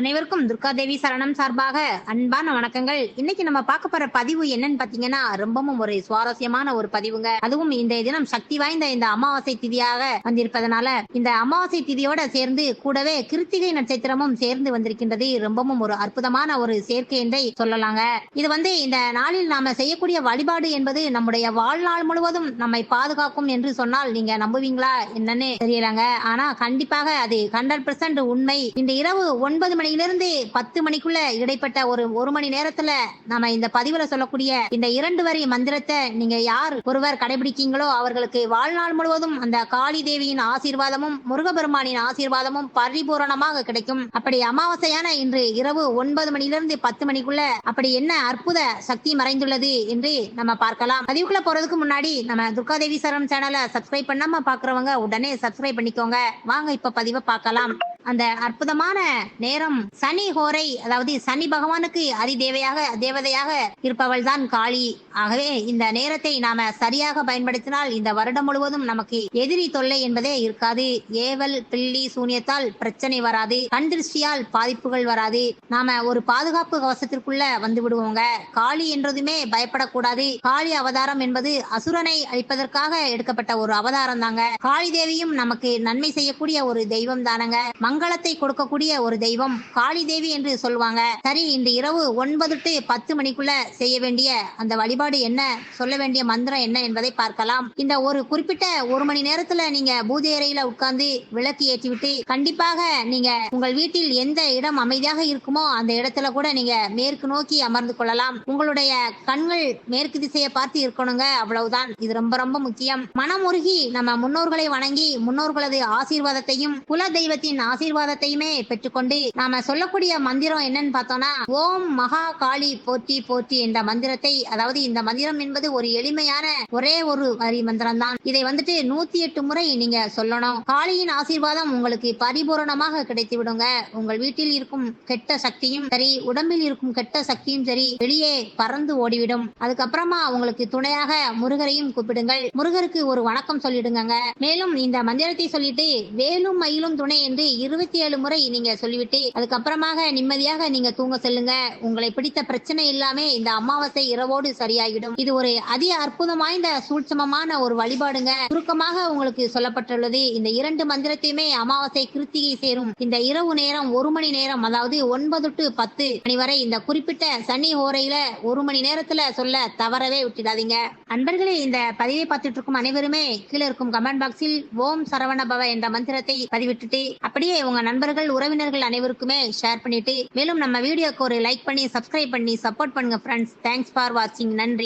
அனைவருக்கும் துர்கா தேவி சரணம் சார்பாக அன்பான வணக்கங்கள். இன்னைக்கு நம்ம பார்க்க போற பதிவு என்னன்னு பாத்தீங்கன்னா ரொம்பவும் ஒரு சுவாரஸ்யமான ஒரு பதிவுங்க. அதுவும் இந்த தினம் சக்தி வாய்ந்த இந்த அமாவாசை திதியாக வந்திருப்பதனால இந்த அமாவாசை திதியோட சேர்ந்து கூடவே கிருத்திகை நட்சத்திரமும் சேர்ந்து வந்திருக்கின்றது. ரொம்பவும் ஒரு அற்புதமான ஒரு சேர்க்கை என்றே சொல்லலாங்க. இது வந்து இந்த நாளில் நாம செய்யக்கூடிய வழிபாடு என்பது நம்முடைய வாழ்நாள் முழுவதும் நம்மை பாதுகாக்கும் என்று சொன்னால் நீங்க நம்புவீங்களா என்னன்னு தெரியலங்க. ஆனா கண்டிப்பாக அது ஹண்ட்ரட் உண்மை. இந்த இரவு ஒன்பது மணி மணியிலிருந்து பத்து மணிக்குள்ள இடைப்பட்ட ஒரு ஒரு மணி நேரத்துல நாம இந்த பதிவுல சொல்லக்கூடிய இந்த இரண்டு வரி மந்திரத்தை நீங்க யார் ஒருவர் கடைபிடிக்கீங்களோ அவர்களுக்கு வாழ்நாள் முழுவதும் அந்த காளி தேவியின் ஆசீர்வாதமும் முருகபெருமானின் ஆசீர்வாதமும் பரிபூரணமாக கிடைக்கும். அப்படி அமாவாசையான இன்று இரவு ஒன்பது மணியிலிருந்து பத்து மணிக்குள்ள அப்படி என்ன அற்புத சக்தி மறைந்துள்ளது என்று நம்ம பார்க்கலாம். பதிவுக்குள்ள போறதுக்கு முன்னாடி நம்ம துர்காதேவி சரம் சேனலை சப்ஸ்கிரைப் பண்ணாம பாக்குறவங்க உடனே சப்ஸ்கிரைப் பண்ணிக்கோங்க. வாங்க இப்ப பதிவை பார்க்கலாம். அந்த அற்புதமான நேரம் சனி ஹோரை அதாவது சனி பகவானுக்கு அதிதேவையாக தேவதையாக இருப்பவள் தான் காளி. ஆகவே இந்த நேரத்தை நாம சரியாக பயன்படுத்தினால் இந்த வருடம் முழுவதும் நமக்கு எதிரி தொல்லை என்பதே இருக்காது. ஏவல் பில்லி சூனியத்தால் பிரச்சனை வராது. கண் திருஷ்டியால் பாதிப்புகள் வராது. நாம ஒரு பாதுகாப்பு கவசத்திற்குள்ள வந்து விடுவோங்க. காளி என்றதுமே பயப்படக்கூடாது. காளி அவதாரம் என்பது அசுரனை அழிப்பதற்காக எடுக்கப்பட்ட ஒரு அவதாரம் தாங்க காளி தேவியும் நமக்கு நன்மை செய்யக்கூடிய ஒரு தெய்வம் தானங்க மங்களத்தை கொடுக்கக்கூடிய ஒரு தெய்வம் காளி தேவி என்று சொல்லுவாங்க. சரி இந்த இரவு ஒன்பது டு பத்து மணிக்குள்ள செய்ய வேண்டிய அந்த வழிபாடு என்ன? சொல்ல வேண்டிய மந்திரம் என்ன என்பதை பார்க்கலாம். இந்த ஒரு குறிப்பிட்ட ஒரு மணி நேரத்துல நீங்க பூஜை அறையில உட்கார்ந்து விளக்கு ஏற்றிவிட்டு கண்டிப்பாக நீங்க உங்கள் வீட்டில் எந்த இடம் அமைதியாக இருக்குமோ அந்த இடத்துல கூட நீங்க மேற்கு நோக்கி அமர்ந்து கொள்ளலாம். உங்களுடைய கண்கள் மேற்கு திசையை பார்த்து இருக்கணுங்க அவ்வளவுதான். இது ரொம்ப ரொம்ப முக்கியம். மனமுருகி நம்ம முன்னோர்களை வணங்கி முன்னோர்களது ஆசீர்வாதத்தையும் குல தெய்வத்தின் ஆசீர்வாதத்தையுமே பெற்றுக்கொண்டு நாம சொல்லக்கூடிய மந்திரம் என்னன்னு பார்த்தோம்னா ஓம் மகா காளி போற்றி போற்றி என்ற மந்திரத்தை அதாவது இந்த மந்திரம் என்பது ஒரு எளிமையான ஒரே ஒரு வரி மந்திரம் தான் இதை வந்துட்டு நூத்தி எட்டு முறை நீங்க சொல்லணும். காளியின் ஆசீர்வாதம் உங்களுக்கு பரிபூரணமாக கிடைத்து விடுங்க உங்கள் வீட்டில் இருக்கும் கெட்ட சக்தியும் சரி உடம்பில் இருக்கும் கெட்ட சக்தியும் சரி வெளியே பறந்து ஓடிவிடும். அதுக்கப்புறமா உங்களுக்கு துணையாக முருகரையும் கூப்பிடுங்கள். முருகருக்கு ஒரு வணக்கம் சொல்லிடுங்க மேலும் இந்த மந்திரத்தை சொல்லிட்டு வேலும் மயிலும் துணை என்று இருபத்தி ஏழு முறை நீங்க சொல்லிவிட்டு அதுக்கப்புறமாக நிம்மதியாக நீங்க தூங்க செல்லுங்க. உங்களை பிடித்த பிரச்சனை எல்லாமே இந்த அமாவாசை இரவோடு சரியாகிடும். இது ஒரு அதி அற்புதம் வாய்ந்த சூட்சமமான ஒரு வழிபாடுங்க. சுருக்கமாக உங்களுக்கு சொல்லப்பட்டுள்ளது இந்த இரண்டு மந்திரத்தையுமே அமாவாசை கிருத்திகை சேரும். இந்த இரவு நேரம் ஒரு மணி நேரம் அதாவது ஒன்பது டு பத்து மணி வரை இந்த குறிப்பிட்ட சனி ஓரையில ஒரு மணி நேரத்துல சொல்ல தவறவே விட்டுடாதீங்க. அன்பர்களே இந்த பதிவை பார்த்துட்டு இருக்கும் அனைவருமே கீழே இருக்கும் கமெண்ட் பாக்ஸில் ஓம் சரவண பவ என்ற மந்திரத்தை பதிவிட்டுட்டு அப்படியே உங்க நண்பர்கள் உறவினர்கள் அனைவருக்குமே ஷேர் பண்ணிட்டு மேலும் நம்ம வீடியோக்கு ஒரு லைக் பண்ணி சப்ஸ்கிரைப் பண்ணி சப்போர்ட் பண்ணுங்க ஃப்ரெண்ட்ஸ் தேங்க்ஸ் ஃபார் வாட்சிங் நன்றி.